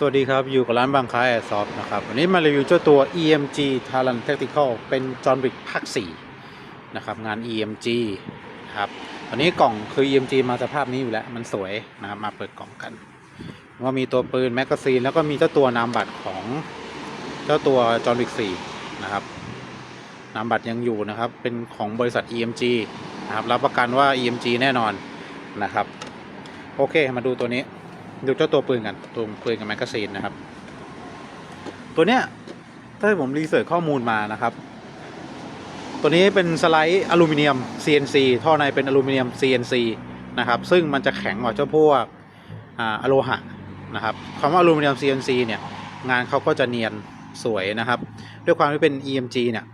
สวัสดีครับ อยู่กับร้านบางค้าแอร์ซอฟนะครับ วันนี้มารีวิวเจ้าตัว EMG Talon Tactical เป็น John Wick ภาค4นะครับ งาน EMG นะครับอันนี้กล่องคือ EMG มาสภาพนี้อยู่แล้ว มันสวยนะครับ มาเปิดกล่องกัน ว่ามีตัวปืนแมกกาซีน แล้วก็มีเจ้าตัวนามบัตรของเจ้าตัว John Wick 4นะครับ นามบัตรยังอยู่นะครับ เป็นของบริษัท EMG นะครับ รับประกันว่า EMG แน่นอนนะครับ โอเค มาดูตัวนี้ ดูเจ้าตัวปืนกันตัวปืนกับแมกกาซีนนะครับ ตัวเนี้ยถ้าผมรีเสิร์ชข้อมูลมานะครับ ตัวนี้เป็นสไลด์อลูมิเนียม CNC ท่อในเป็นอลูมิเนียม CNC นะครับ ซึ่งมันจะแข็งกว่าเจ้าพวกอะโลหะนะครับคำว่าอลูมิเนียม CNC เนี่ย งานเขาก็จะเนียนสวยนะครับ ด้วยความที่เป็น EMG เนี่ย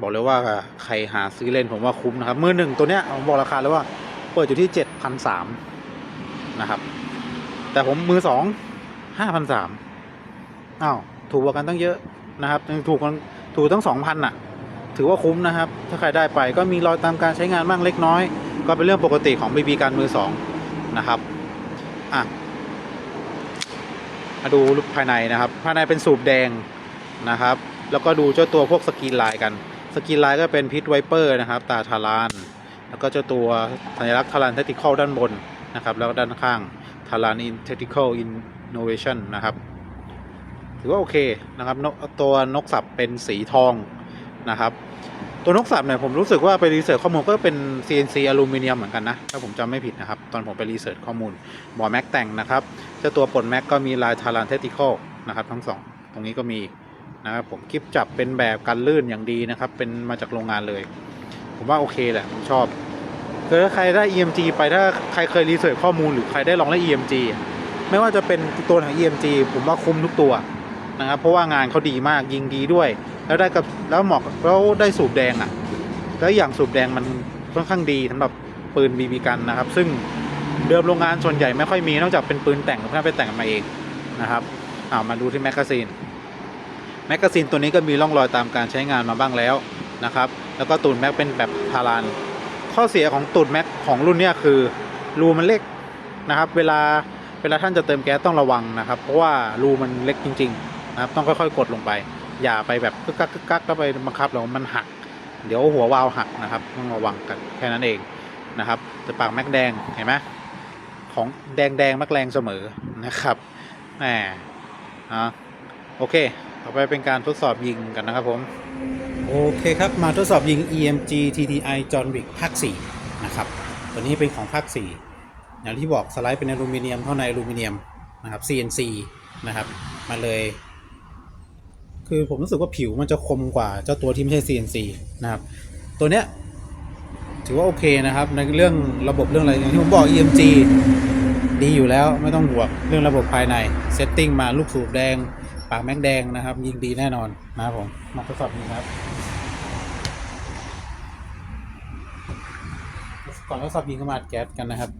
บอกเลยว่าใครหาซื้อเล่นผมว่าคุ้มนะครับ มือหนึ่งตัวเนี้ยผมบอกราคาเลยว่า เปิดอยู่ที่ 7,300 นะครับ แต่ผมมือสองห้าพันสามอ้าวถูกกว่ากันตั้งเยอะนะครับถูกกันถูกตั้งสองพันอะ ถือว่าคุ้มนะครับ ถ้าใครได้ไปก็มีรอยตามการใช้งานบ้างเล็กน้อย ก็เป็นเรื่องปกติของบีบีการมือสองนะครับอะมาดูภายในนะครับ ภายในเป็นสูบแดงนะครับ แล้วก็ดูเจ้าตัวพวกสกรีนลายกันสกรีนลายก็เป็นพิทไวเปอร์นะครับ ตาทาราน แล้วก็เจ้าตัวสัญลักษณ์ทารานเทติคอลด้านบน นะครับ แล้วก็ด้านข้างทารานอินเทติคอลอินโนเวชันนะครับ ถือว่าโอเคนะครับนกตัวนกสับเป็นสีทองนะครับตัวนกสับเนี่ยผมรู้สึกว่าไปรีเสิร์ชข้อมูลก็เป็น CNC อลูมิเนียมเหมือนกันนะ ถ้าผมจำไม่ผิดนะครับ ตอนผมไปรีเสิร์ชข้อมูลบอแม็กแต่งนะครับเจ้าตัวปลดแม็กก็มีลายทารานเทติคอลนะครับ ทั้งสอง ตรงนี้ก็มีนะครับผมคลิปจับเป็นแบบกันลื่นอย่างดีนะครับ เป็นมาจากโรงงานเลย ผมว่าโอเคแหละผมชอบ คือถ้าใครได้ EMG ไปถ้าใครเคยรีเสิร์ชข้อมูลหรือใครได้ลองเล่น EMG ไม่ว่าจะเป็นตัวของ EMG ผมว่าคุ้มทุกตัวนะครับเพราะว่างานเขาดีมากยิงดีด้วย แล้วได้กับแล้วเหมาะกับแล้วได้สูบแดงอะ แล้วอย่างสูบแดงมันค่อนข้างดีสำหรับปืนบีบีกันนะครับ ซึ่งเดิมโรงงานส่วนใหญ่ไม่ค่อยมีนอกจากเป็นปืนแต่งเพื่อไปแต่งกันมาเองนะครับอ่ามาดูที่แมกกาซีนแมกกาซีนตัวนี้ก็มีร่องรอยตามการใช้งานมาบ้างแล้วนะครับ แล้วก็ตูนแม็กเป็นแบบพาราน ข้อเสียของตูดแม็กของรุ่นเนี้ยคือรูมันเล็กนะครับ เวลาเวลาท่านจะเติมแก๊สต้องระวังนะครับ เพราะว่ารูมันเล็กจริงๆนะครับต้องค่อยๆ กดลงไป อย่าไปแบบกึกกักกึกกักแล้วไปบังคับแล้วมันหัก เดี๋ยวหัววาล์วหักนะครับต้องระวังกันแค่นั้นเองนะครับแต่ปากแม็กแดงเห็นไหมของแดงแดงมักแรงเสมอนะครับแหมอะโอเค ต่อไปเป็นการทดสอบยิงกันนะครับผม โอเคครับ มาทดสอบยิง EMG TTI John Wick ภาค4นะครับ ตัวนี้เป็นของภาค 4 อย่างที่บอกสไลด์เป็นอลูมิเนียมเท่าในอลูมิเนียมนะครับ CNC นะครับ มาเลย คือผมรู้สึกว่าผิวมันจะคมกว่าเจ้าตัวที่ไม่ใช่ CNC นะครับ ตัวเนี้ยถือว่าโอเคนะครับ ในเรื่องระบบเรื่องอะไรอย่างที่ผมบอก EMG ดีอยู่แล้วไม่ต้องห่วงเรื่องระบบภายในเซตติ้งมาลูกสูบแดง ปากแม็กแดงนะครับ ยิงดีแน่นอนนะครับผม มาทดสอบยิงครับ ก่อนทดสอบยิงก็มาอัดแก๊สกันนะครับ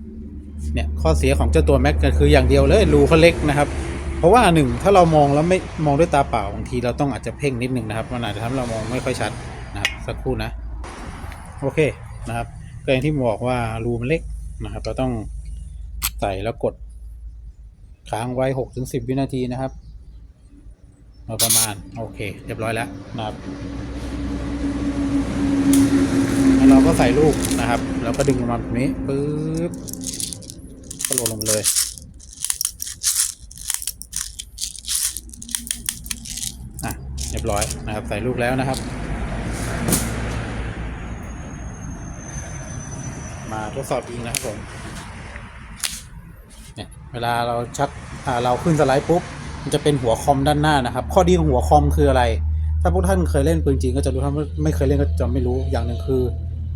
เนี่ยข้อเสียของเจ้าตัวแม็กก็คืออย่างเดียวเลยรูเขาเล็กนะครับ เพราะว่าหนึ่งถ้าเรามองแล้วไม่มองด้วยตาเปล่าบางทีเราต้องอาจจะเพ่งนิดนึงนะครับมันอาจจะทำให้เรามองไม่ค่อยชัดนะครับสักครู่นะ โอเคนะครับก็อย่างที่บอกว่ารูมันเล็กนะครับ เราต้องใส่แล้วกดค้างไว้หกถึงสิบวินาทีนะครับโดยประมาณ โอเค เรียบร้อยแล้วนะครับ เราก็ใส่ลูกนะครับ แล้วก็ดึงลงมาแบบนี้ปึ๊บก็โหลดลงไปเลยอะเรียบร้อยนะครับ ใส่ลูกแล้วนะครับ มาทดสอบยิงนะครับผมเนี่ยเวลาเราชักเราขึ้นสไลด์ปุ๊บมันจะเป็นหัวคอมด้านหน้านะครับ ข้อดีของหัวคอมคืออะไร ถ้าพวกท่านเคยเล่นปืนจริงก็จะรู้ถ้าไม่เคยเล่นก็จะไม่รู้อย่างหนึ่งคือ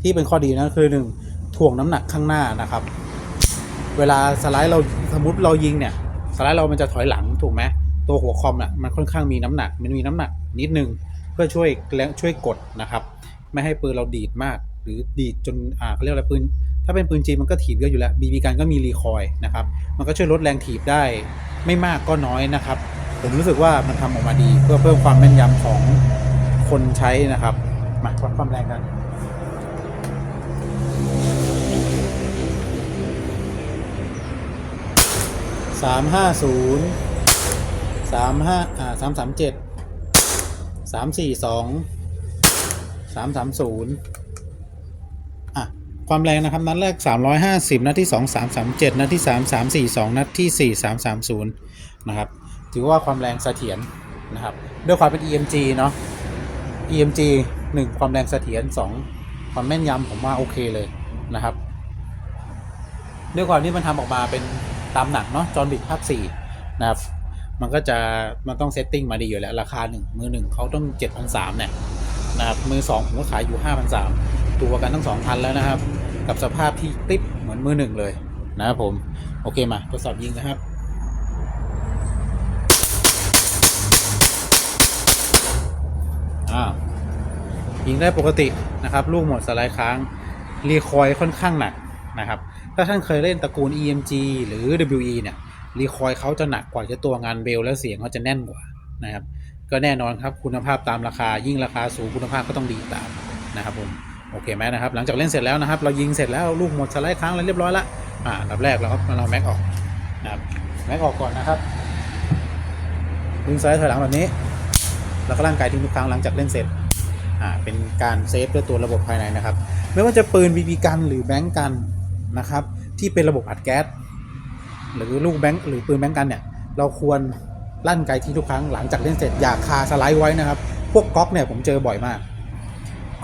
ที่เป็นข้อดีนะคือหนึ่งถ่วงน้ำหนักข้างหน้านะครับ เวลาสไลด์เราสมมติเรายิงเนี่ยสไลด์เรามันจะถอยหลังถูกไหมตัวหัวคอมน่ะมันค่อนข้างมีน้ำหนักมันมีน้ำหนักนิดนึงเพื่อช่วยแรงช่วยกดนะครับ ไม่ให้ปืนเราดีดมาก หรือดีดจนอ่าเขาเรียกอะไรปืนถ้าเป็นปืนจีนมันก็ถีบเยอะอยู่แล้วบีบีกันก็มีรีคอยล์นะครับมันก็ช่วยลดแรงถีบได้ไม่มากก็น้อยนะครับผมรู้สึกว่ามันทำออกมาดีเพื่อเพิ่มความแม่นยำของคนใช้นะครับมาวัดความแรงกัน สามห้าศูนย์สามห้าอ่าสามสามเจ็ดสามสี่สองสามสามศูนย์อะ ความแรงนะครับ นัดแรก350นัดที่2 337นัดที่3 342นัดที่4 330นะครับ ถือว่าความแรงเสถียรนะครับ ด้วยความเป็น EMG เนาะ EMG 1 ความแรงเสถียร2 ความแม่นยำผมว่าโอเคเลยนะครับ ด้วยความที่มันทำออกมาเป็นตามหนังเนาะจอร์นบิกภาค4นะครับ มันก็จะมันต้องเซตติ้งมาดีอยู่แล้ว ราคาหนึ่งมือหนึ่งเขาต้อง7,300เนี่ยนะครับมือสองผมก็ขายอยู่5,300ตัวกันทั้งสองพันแล้วนะครับ กับสภาพที่ติ๊บเหมือนมือหนึ่งเลยนะครับผม โอเคมาทดสอบยิงนะครับอ่า ยิงได้ปกตินะครับ ลูกหมดสไลด์ค้างรีคอยค่อนข้างหนักนะครับ ถ้าท่านเคยเล่นตระกูล EMG หรือ WE เนี่ยรีคอยเขาจะหนักกว่าจะตัวงานเบลแล้วเสียงเขาจะแน่นกว่านะครับ ก็แน่นอนครับคุณภาพตามราคายิ่งราคาสูงคุณภาพก็ต้องดีตามนะครับผมโอเคไหมนะครับ หลังจากเล่นเสร็จแล้วนะครับ เรายิงเสร็จแล้วลูกหมดสไลด์ค้างอะไรเรียบร้อยละอ่าอันดับแรกเราก็เราแม็กออกนะครับแม็กออกก่อนนะครับดึงสไลด์ถอยหลังแบบนี้ แล้วก็ร่างกายทิ้งทุกครั้งหลังจากเล่นเสร็จ อ่าเป็นการเซฟด้วยตัวระบบภายในนะครับ ไม่ว่าจะปืนบีบีกันหรือแบงก์กันนะครับ ที่เป็นระบบอัดแก๊สหรือลูกแบงค์หรือปืนแบงก์กันเนี่ย เราควรลั่นไกทิ้งทุกครั้งหลังจากเล่นเสร็จอย่าคาสไลด์ไว้นะครับ พวกก๊อกเนี่ยผมเจอบ่อยมาก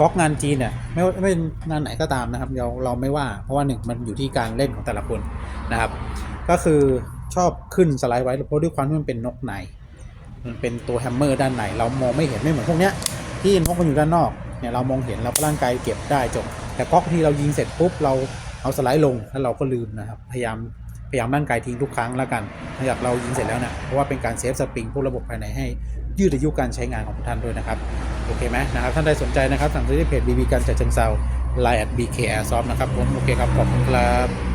ก๊อกงานจีนเนี่ยไม่ว่าไม่เป็นงานไหนก็ตามนะครับ เราเราไม่ว่าเพราะว่าหนึ่งมันอยู่ที่การเล่นของแต่ละคนนะครับ ก็คือชอบขึ้นสไลด์ไว้เพราะด้วยความที่มันเป็นนกในมันเป็นตัวแฮมเมอร์ด้านในเรามองไม่เห็นไม่เหมือนพวกเนี้ย ที่พวกมันอยู่ด้านนอกเนี่ยเรามองเห็นเราก็ร่างกายเก็บได้จบ แต่ก๊อกที่เรายิงเสร็จปุ๊บเราเอาสไลด์ลงแล้วเราก็ลืมนะครับ พยายามพยายามร่างกายทิ้งทุกครั้งแล้วกันหลังจากเรายิงเสร็จแล้วนะเพราะว่าเป็นการเซฟสปริงพวกระบบภายในให้ยืดอายุการใช้งานของทุกท่านด้วยนะครับ โอเคไหมนะครับ ท่านใดสนใจนะครับ สั่งซื้อที่เพจ BB กันจัดเชิงเซาไลน์ at BK Airsoft นะครับผมโอเคครับ ขอบคุณครับ